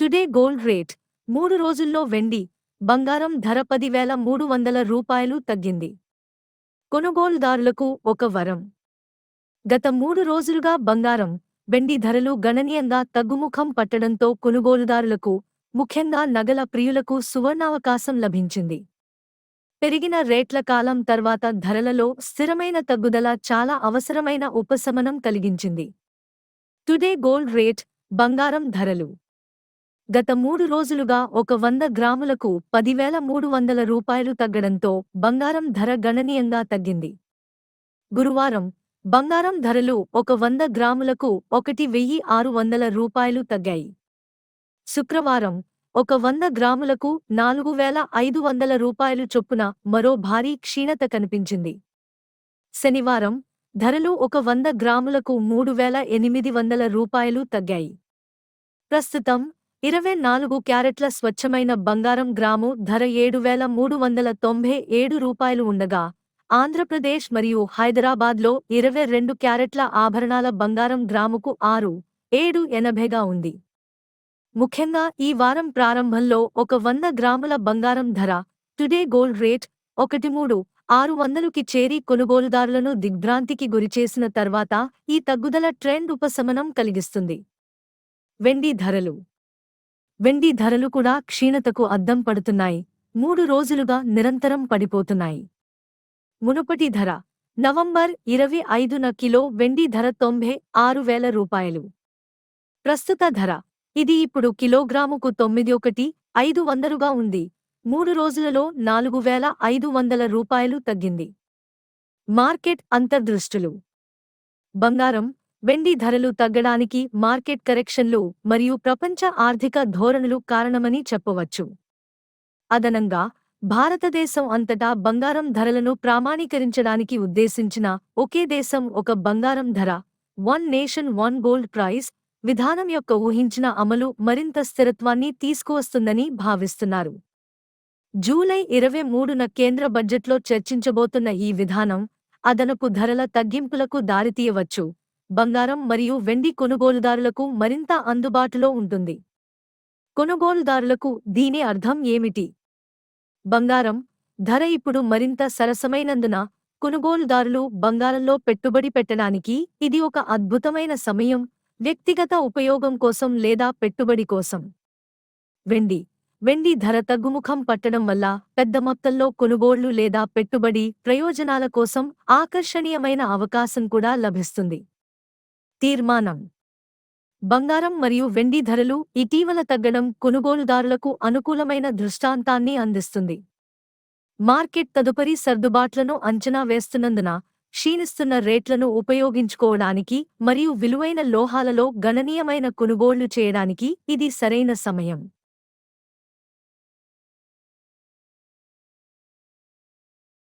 Today gold rate. మూడు రోజుల్లో వెండి. బంగారం ధర పదివేల మూడు వందల రూపాయలు తగ్గింది. కొనుగోలుదారులకు ఒక వరం. గత మూడు రోజులుగా బంగారం వెండి ధరలు గణనీయంగా తగ్గుముఖం పట్టడంతో కొనుగోలుదారులకు ముఖ్యంగా నగల ప్రియులకు సువర్ణావకాశం లభించింది. పెరిగిన రేట్ల కాలం తర్వాత ధరలలో స్థిరమైన తగ్గుదల చాలా అవసరమైన ఉపశమనం కలిగించింది. టుడే గోల్డ్ రేట్ బంగారం ధరలు. గత మూడు రోజులుగా ఒక వంద గ్రాములకు పదివేల మూడు వందల రూపాయలు తగ్గడంతో బంగారం ధర గణనీయంగా తగ్గింది. గురువారం బంగారం ధరలు ఒక వంద గ్రాములకు ఒకటి వెయ్యి ఆరు వందల రూపాయలు తగ్గాయి. శుక్రవారం ఒక వంద గ్రాములకు నాలుగు వేల ఐదు వందల రూపాయలు చొప్పున మరో భారీ క్షీణత కనిపించింది. శనివారం ధరలు ఒక వంద గ్రాములకు మూడు వేల ఎనిమిది వందల రూపాయలు తగ్గాయి. ప్రస్తుతం ఇరవై నాలుగు క్యారెట్ల స్వచ్ఛమైన బంగారం గ్రాము ధర ఏడు వేల మూడు వందల తొంభై ఏడు రూపాయలు ఉండగా ఆంధ్రప్రదేశ్ మరియు హైదరాబాద్లో ఇరవై రెండు క్యారెట్ల ఆభరణాల బంగారం గ్రాముకు ఆరు ఏడు ఎనభైగా ఉంది. ముఖ్యంగా ఈ వారం ప్రారంభంలో ఒక వంద గ్రాముల బంగారం ధర టుడే గోల్డ్ రేట్ ఒకటి మూడు ఆరు వందలుకి చేరి కొనుగోలుదారులను దిగ్భ్రాంతికి గురిచేసిన తర్వాత ఈ తగ్గుదల ట్రెండ్ ఉపశమనం కలిగిస్తుంది. వెండి ధరలు వెండి ధరలు కూడా క్షీణతకు అద్దం పడుతున్నాయి. మూడు రోజులుగా నిరంతరం పడిపోతున్నాయి. మునుపటి ధర నవంబర్ ఇరవై ఐదున కిలో వెండి ధర తొంభై ఆరు వేల రూపాయలు. ప్రస్తుత ధర ఇది ఇప్పుడు కిలోగ్రాముకు తొమ్మిది ఒకటి ఐదు వందలుగా ఉంది. మూడు రోజులలో నాలుగు వేల ఐదు వందల రూపాయలు తగ్గింది. మార్కెట్ అంతర్దృష్టులు. బంగారం వెండి ధరలు తగ్గడానికి మార్కెట్ కరెక్షన్లు మరియు ప్రపంచ ఆర్థిక ధోరణులు కారణమని చెప్పవచ్చు. అదనంగా భారతదేశం అంతటా బంగారం ధరలను ప్రామాణీకరించడానికి ఉద్దేశించిన ఒకే దేశం ఒక బంగారం ధర one nation one gold price విధానం యొక్క ఊహించిన అమలు మరింత స్థిరత్వాన్ని తీసుకువస్తుందని భావిస్తున్నారు. జూలై ఇరవై మూడున కేంద్ర బడ్జెట్లో చర్చించబోతున్న ఈ విధానం అదనపు ధరల తగ్గింపులకు దారితీయవచ్చు. బంగారం మరియు వెండి కొనుగోలుదారులకు మరింత అందుబాటులో ఉంటుంది. కొనుగోలుదారులకు దీని అర్థం ఏమిటి? బంగారం ధర ఇప్పుడు మరింత సరసమైనందున కొనుగోలుదారులు బంగారంలో పెట్టుబడి పెట్టడానికి ఇది ఒక అద్భుతమైన సమయం వ్యక్తిగత ఉపయోగం కోసం లేదా పెట్టుబడి కోసం. వెండి వెండి ధర తగ్గుముఖం పట్టడం వల్ల పెద్ద మొత్తంలో కొనుగోళ్ళు లేదా పెట్టుబడి ప్రయోజనాల కోసం ఆకర్షణీయమైన అవకాశం కూడా లభిస్తుంది. తీర్మానం. బంగారం మరియు వెండి ధరలు ఇటీవల తగ్గడం కొనుగోలుదారులకు అనుకూలమైన దృష్టాంతాన్ని అందిస్తుంది. మార్కెట్ తదుపరి సర్దుబాట్లను అంచనా వేస్తున్నందున క్షీణిస్తున్న రేట్లను ఉపయోగించుకోవడానికి మరియు విలువైన లోహాలలో గణనీయమైన కొనుగోళ్ళు చేయడానికి ఇది సరైన సమయం.